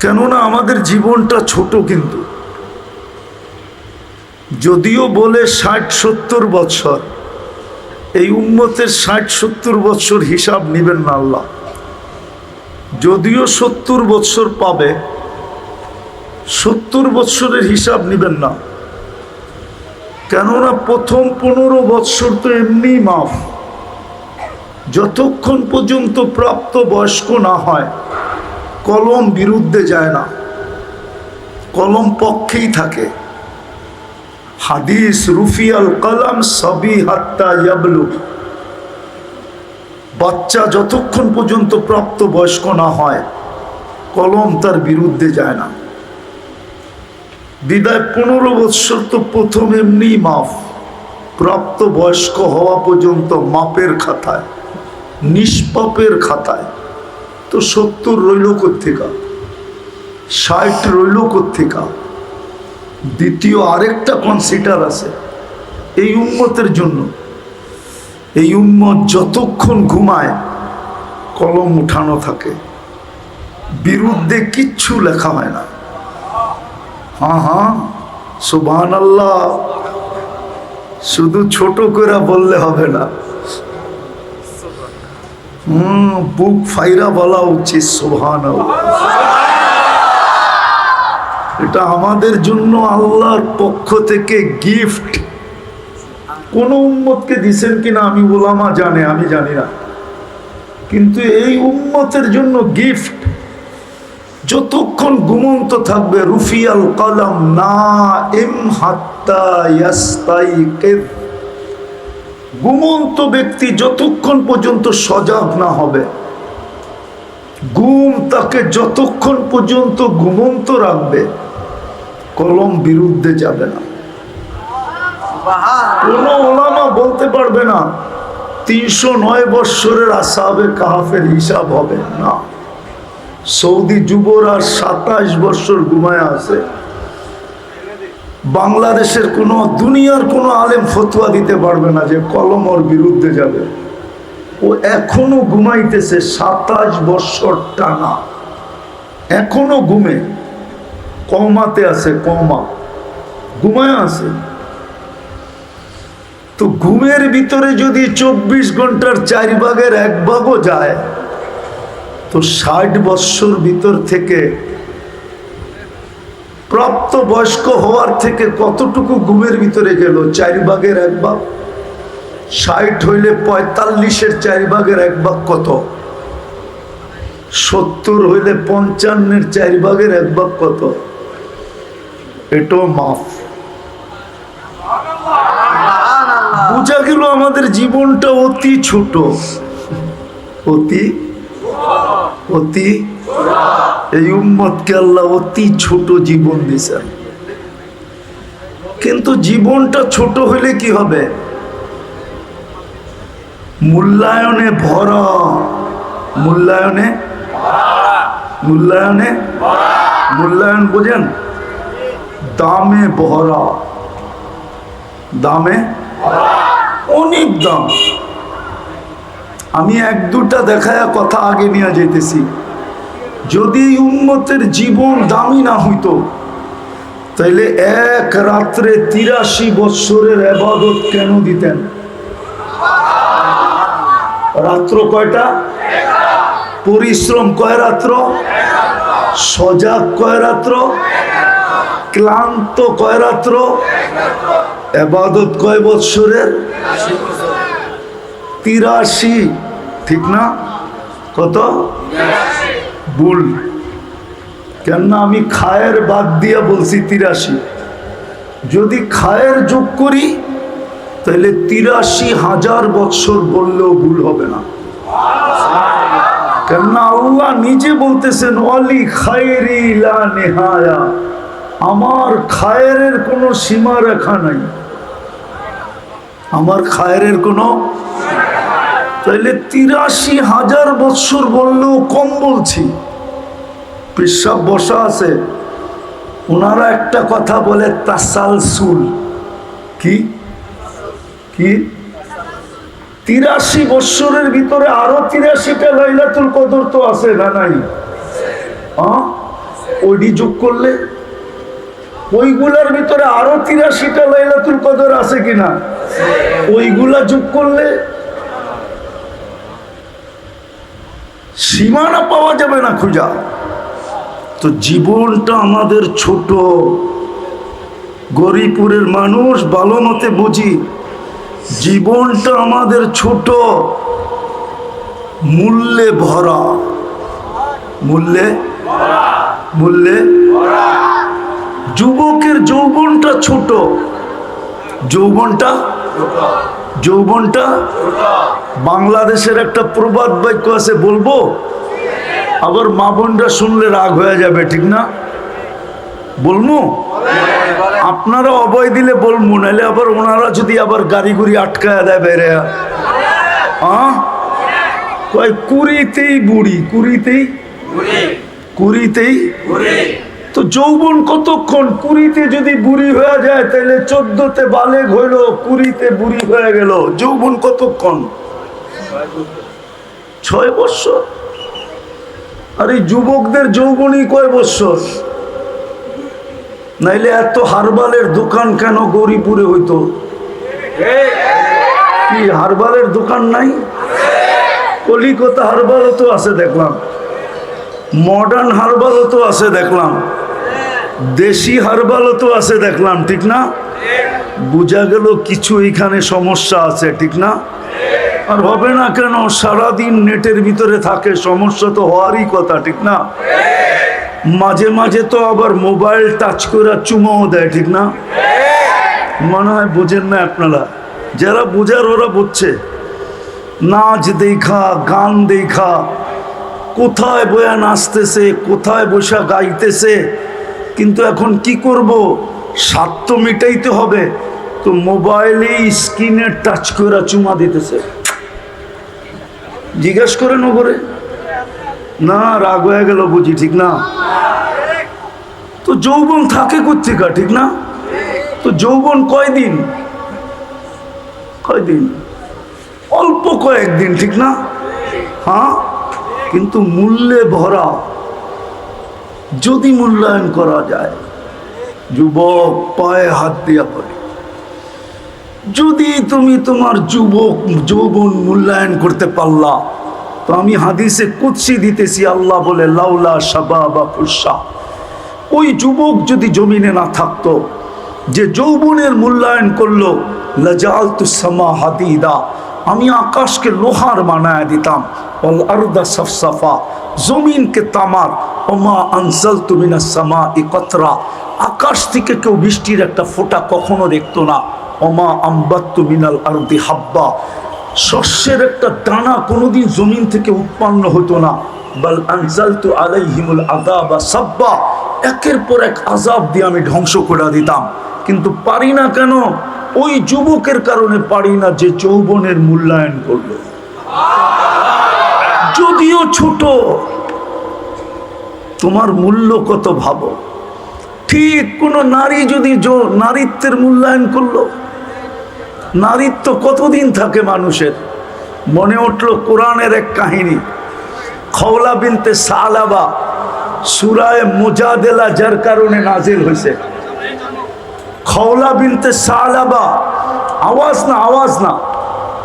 কেননা আমাদের জীবনটা ছোট কিন্তু। যদিও বলে ষাট সত্তর বছর, এই উম্মতের ষাট সত্তর বছর হিসাব নেবেন না আল্লাহ। যদিও সত্তর বছর পাবে, সত্তর বৎসরের হিসাব নেবেন না। কেননা প্রথম পনেরো বৎসর তো এমনি মাফ। যতক্ষণ পর্যন্ত প্রাপ্ত বয়স্ক না হয় কলম বিরুদ্ধে যায় না। কলম পক্ষেই থাকে। হাদিস, রুফিয়াল কলম, সবই হাত্তা ইয়াবলু। বাচ্চা যতক্ষণ পর্যন্ত প্রাপ্ত বয়স্ক না হয়, কলম তার বিরুদ্ধে যায় না। বিদায় পনেরো বৎসর তো প্রথম এমনি মাফ। প্রাপ্ত বয়স্ক হওয়া পর্যন্ত মাপের খাতায়, নিষ্পাপের খাতায়। তো সত্তর রইল কোথেকা ষাট রইল কোথেকা দ্বিতীয় আরেকটা কনসিডার আছে এই উন্মতের জন্য। এই উন্মত যতক্ষণ ঘুমায়, কলম উঠানো থাকে। বিরুদ্ধে কিচ্ছু লেখা হয় না। হ্যাঁ হ্যাঁ সুবহান আল্লাহ শুধু ছোট করে বললে হবে না। হুম, বুক ফাইরা বলা উচিত সুবহান এটা আমাদের জন্য আল্লাহর পক্ষ থেকে গিফট কোন উম্মতকে দিছেন কিনা আমি ওলামা জানে, আমি জানি না। কিন্তু এই উম্মতের জন্য গিফট যতক্ষণ ঘুমন্ত থাকবে, রুফিয়াল কলম না এম হাত্তা ইয়াস্তাইকিদ। ঘুমন্ত ব্যক্তি যতক্ষণ পর্যন্ত সজাগ না হবে ঘুম তাকে যতক্ষণ পর্যন্ত ঘুমন্ত রাখবে কলম বিরুদ্ধে যাবে না। কোন ওলামা বলতে পারবে না তিনশো নয় বৎসরের আসাবে কাহাফের হিসাব হবে না। সৌদি যুবরা সাতাশ বৎসর ঘুমায় আছে। বাংলাদেশের কোনো, দুনিয়ার কোনো আলেম ফতুয়া দিতে পারবে না যে কলম ওর বিরুদ্ধে যাবে। ও এখনও ঘুমাইতেছে সাতাশ বৎসর টানা। এখনও ঘুমে। কমাতে আছে কমা ঘুমায় আছে। তো ঘুমের ভিতরে যদি চব্বিশ ঘণ্টার চার ভাগের এক ভাগও যায়, তো ষাট বৎসর ভিতর থেকে প্রাপ্ত বয়স্ক হওয়ার থেকে কতটুকু ঘুমের ভিতরে গেল? চার ভাগের এক ভাগ। ষাট হইলে পঁয়তাল্লিশের চার ভাগের এক ভাগ কত? সত্তর হইলে পঞ্চান্নের চার ভাগের এক ভাগ কত? এটাও মাফ। বোঝা গেল আমাদের জীবনটা অতি ছোট। অতি? অতি? এই উম্মতকে আল্লাহ অতি ছোট জীবন দিছেন কিন্তু জীবনটা ছোট হলে কি হবে? মূল্যায়নে ভরা। মূল্যায়নে মূল্যায়নে মূল্যায়ন বোঝেন? দামে ভরা। দামে অনেক দাম। আমি এক দুটা দেখায় কথা আগে নিয়ে যেতেছি যদি উন্মতের জীবন দামি না হইতো, তাইলে এক রাত্রে তিরাশি বৎসরের আবাদত কেন দিতেন? রাত্র কয়টা? পরিশ্রম কয় রাত্র? সজাগ কয় রাত্র? ক্লান্ত কয় রাত্র? আবাদত কয় বৎসরের? তিরাশি। ঠিক না? কত? ভুল। কেননা আমি খায়ের বাদ দিয়া বলছি তিরাশি। যদি খায়ের যোগ করি, তাহলে তিরাশি হাজার বৎসর বললেও ভুল হবে না। কেননা আল্লাহ নিজে বলতেছেন, অলি খায়েরি লা নেহায়া। আমার খায়ের কোনো সীমা রেখা নাই। আমার খায়ের কোনো তাইলে তিরাশি হাজার বৎসর বললেও কম বলছি। পেশাব বসা আছে ওনারা একটা কথা বলে, তাসালসুল। কি? কি? তিরাশি বৎসরের ভিতরে আরও তিরাশিটা লাইলাতুল কদর তো আছে, না নাই? ওইটি যোগ করলে, ওইগুলার ভিতরে আরও তিরাশিটা লাইলাতুল কদর আছে কিনা? ওইগুলা যোগ করলে সীমানা পাওয়া যাবে না খুঁজা। তো জীবনটা আমাদের ছোট। গরিপুরের মানুষ ভালো মতে বুঝি, জীবনটা আমাদের ছোট। মূল্যে ভরা। মূল্যে? মূল্যে? যুবকের যৌবনটা ছোট। যৌবনটা? যৌবনটা? বাংলাদেশের একটা প্রবাদ বাক্য আছে, বলব? আবার মা বোনরা শুনলে রাগ হয়ে যাবে, ঠিক না? বলব আপনারা অবয় দিলে বলব নাহলে আবার ওনারা যদি আবার গাড়ি গুড়ি আটকায় দেয় বেড়ে কয়, কুড়িতেই বুড়ি, কুড়িতেই? কুড়িতেই? তো যৌবন কতক্ষণ? কুড়িতে যদি বুড়ি হয়ে যায় তাহলে চোদ্দতে বালেগ হইল, কুড়িতে বুড়ি হয়ে গেল। যৌবন কতক্ষণ? ছয় বৎসর। আর এই যুবকদের যৌবনই কয় বৎসর? নাইলে এত হারবালের দোকান কেন গৌরীপুরে হইতো? কি, হারবালের দোকান নাই? কলিকতা হারবালও তো আছে দেখলাম। মডার্ন হারবালও তো আছে দেখলাম। দেশি হারবালও তো আছে দেখলাম, ঠিক না? বোঝা গেল কিছু এখানে সমস্যা আছে, ঠিক না? আর হবে না কেন? সারাদিন নেটের ভিতরে থাকে, সমস্যা তো হওয়ারই কথা, ঠিক না? মাঝে মাঝে তো আবার মোবাইল টাচ করে চুমাও দেয়, ঠিক না? মনে হয় বোঝেন না আপনারা? যারা বোঝার ওরা বুঝছে। নাচ দেখা, গান দেখা, কোথায় বয়া নাচতেছে, কোথায় বসা গাইতেছে, কিন্তু এখন কি করব? স্বাদ তো মিটাইতে হবে। তো মোবাইলে স্ক্রিনে টাচ করে চুমা দিতেছে। জিজ্ঞেস করে নগরে না, রাগ হয়ে গেল বুঝি, ঠিক না? তো যৌবন থাকে কোথেকা ঠিক না? তো যৌবন কয়দিন? কয়দিন? অল্প কয়েকদিন, ঠিক না? হ্যাঁ? কিন্তু মূল্যে ভরা। যদি মূল্যায়ন করা যায়, যুবক পায়ে হাত দিয়া পড়ে। যদি তুমি তোমার যুবক, যৌবন মূল্যায়ন করতে পারলা, তো আমি হাদিসে কুৎসি দিতেছি, আল্লাহ বলে, লাউলা সাবা বা ফুসা ওই যুবক যদি জমিনে না থাকতো, যে যৌবনের মূল্যায়ন করল লাজাল তুসামা হাদিদা, আমি আকাশকে লোহার বানায় দিতাম অল আরদা সফসফা, জমিনকে তামার, ওমা আনসাল তুমিনা সামা ই কতরা। আকাশ থেকে কেউ বৃষ্টির একটা ফোঁটা কখনো দেখতো না। ওমা আম্বাত্তু মিনাল আরদি হাব্বা। শস্যের একটা দানা কোনোদিন জমিন থেকে উৎপন্ন হতো না। বাল আনজালতু আলাইহিমুল আযাবা সাব্বা। একের পর এক আজাব দিয়ে আমি ধ্বংস করে দিতাম। কিন্তু পারি না কেন? ওই যুবকের কারণে পারি না যে যৌবনের মূল্যায়ন করল। যদিও ছোট, তোমার মূল্য কত ভাবো? ঠিক কোন নারী যদি নারীত্বের মূল্যায়ন করল? নারীত্ব কতদিন থাকে মানুষের? মনে উঠল কোরআনের এক কাহিনী। খওলা বিনতে সালাবা সুরায় মুজাদেলা যার কারণে নাজিল হয়েছে। খওলা বিনতে সালাবা, আওয়াজ না আওয়াজ না।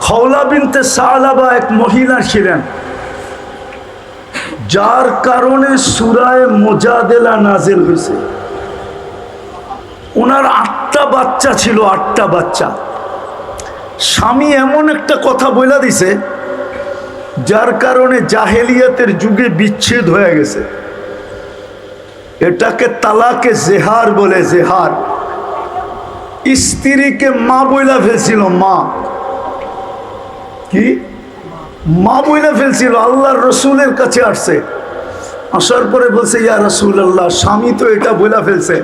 খওলা বিনতে সালাবা এক মহিলা ছিলেন। যার কারণে সুরায় মোজাদেলা নাজিল হয়েছে। ওনার আটটা বাচ্চা ছিল, আটটা বাচ্চা। স্বামী এমন একটা কথা বলে দিছে, যার কারণে জাহেলিয়াতের যুগে বিচ্ছেদ হয়ে গেছে। এটাকে তালাকে জেহার বলে, জেহার। স্ত্রীকে মা বইলা ফেলছিল, মা। কি? মা বইলা ফেলছিল, আল্লাহর রসুলের কাছে আসছে। আসার পরে বলছে, ইয়া রসুল আল্লাহ স্বামী তো এটা বইলা ফেলছে।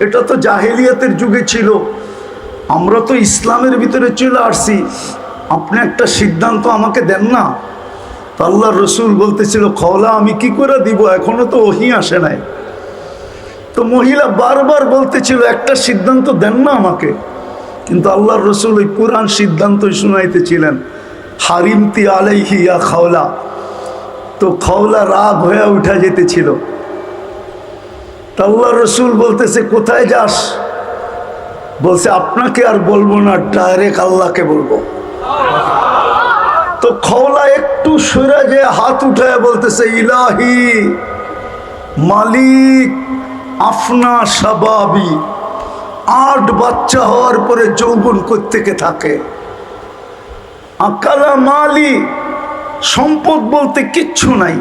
এটা তো জাহেলিয়াতের যুগে ছিল। আমরা তো ইসলামের ভিতরে চলে আসছি। আপনি একটা সিদ্ধান্ত আমাকে দেন না? আল্লাহ রসুল বলতেছিল, খওলা, আমি কি করে দিব? এখনও তো ওহি আসে নাই। তো মহিলা বারবার বলতেছিল, একটা সিদ্ধান্ত দেন না আমাকে। কিন্তু আল্লাহর রসুল ওই কোরআন সিদ্ধান্তই শুনাইতেছিলেন, হারিমতি আলাইহি ইয়া খাওলা। তো খাওলা রাগ হয়ে উঠা যেতেছিল। তা আল্লাহ রসুল বলতেছে, কোথায় যাস? বলছে, আপনাকে আর বলব না ডাইরেক্ট আল্লাহকে বলব। তো খওলা একটু সরে যে হাত উঠায় বলতেছে, ইলাহি মালিক আফনা সাবাবি, আট বাচ্চা হওয়ার পরে যৌবন থেকে থাকে। আকালা মালি, সম্পদ বলতে কিচ্ছু নাই।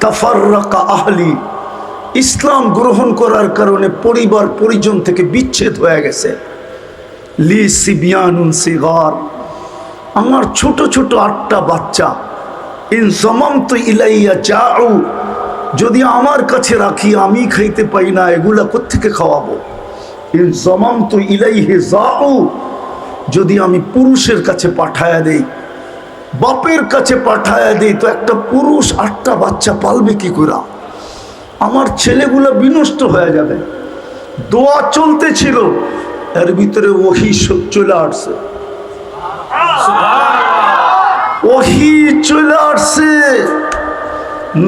তাফার তাফাররাকা আহলি ইসলাম গ্রহণ করার কারণে পরিবার পরিজন থেকে বিচ্ছেদ হয়ে গেছে। লি সিবিয়ানুন সিগার। আমার ছোট ছোট আটটা বাচ্চা, ইন তো ইলাইয়া যাও যদি আমার কাছে রাখি, আমি খাইতে পাই না, এগুলা কোত্থেকে খাওয়াবো? ইন তো ইলাইহে যাও যদি আমি পুরুষের কাছে পাঠায়া দেই, বাপের কাছে পাঠায়া দেই, তো একটা পুরুষ আটটা বাচ্চা পালবে কি করে? আমার ছেলেগুলো বিনষ্ট হয়ে যাবে। দোয়া চলতে ছিল এর ভিতরে ওহি চলে আসছে। ওহি চলে আসছে।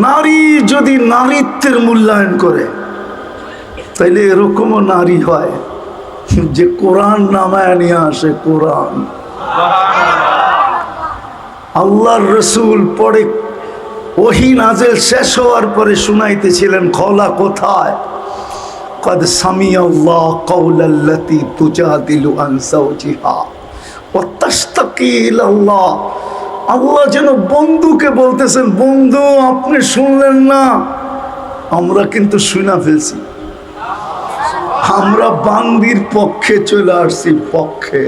নারী যদি নারীত্বের মূল্যায়ন করে, তাইলে এরকমও নারী হয় যে কোরআন নামায় নিয়ে আসে কোরআন। আল্লাহর রসুল পরে ওহি নাজেল শেষ হওয়ার পরে শুনাইতেছিলেন খলা কোথায় قد سمع الله قول التي تجادل عن زوجها وتشتكي الى الله আল্লাহ যেন বন্ধুকে বলতেছেন বন্ধু আপনি শুনলেন না আমরা কিন্তু শুনা ফেলছি আমরা বান্দির পক্ষে চলে আসছি পক্ষে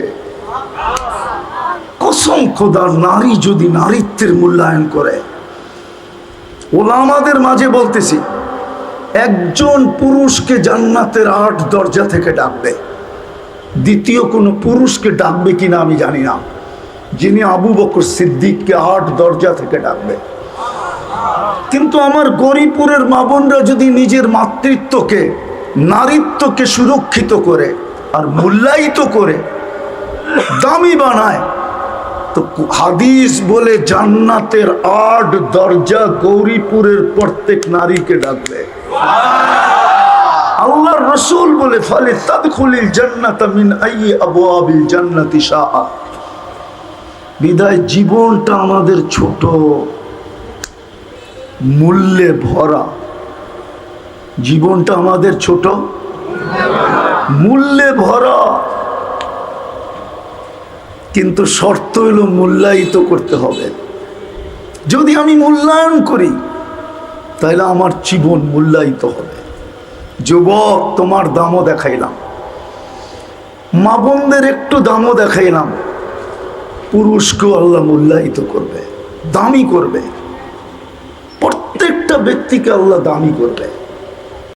কসম খোদার নারী যদি নারীত্বের মূল্যায়ন করে ওলামাদের মাঝে বলতেছি, একজন পুরুষকে জান্নাতের আট দরজা থেকে ডাকবে। দ্বিতীয় কোনো পুরুষকে ডাকবে কিনা আমি জানি না। যিনি আবু বকর সিদ্দিককে আট দরজা থেকে ডাকবে। কিন্তু আমার গরিপুরের মা বোনরা যদি নিজের মাতৃত্বকে, নারীত্বকে সুরক্ষিত করে আর মূল্যায়িত করে, দামি বানায় তো হাদিস বলে জান্নাতের আট দরজা গৌরীপুরের প্রত্যেক নারীকে ডাকবে। আল্লাহ রসুল বলে, ফলে তাদখুলিল জান্নাত মিন আই আবওয়াবিল জান্নাতি শাহ বিদায়, জীবনটা আমাদের ছোট, মূল্যে ভরা। জীবনটা আমাদের ছোট, মূল্যে ভরা। কিন্তু শর্ত হলো মূল্যায়িত করতে হবে। যদি আমি মূল্যায়ন করি, তাহলে আমার জীবন মূল্যায়িত হবে। যুবক, তোমার দামও দেখাইলাম। মা বোনদের একটু দামও দেখাইলাম। পুরুষকেও আল্লাহ মূল্যায়িত করবে, দামি করবে। প্রত্যেকটা ব্যক্তিকে আল্লাহ দামি করবে।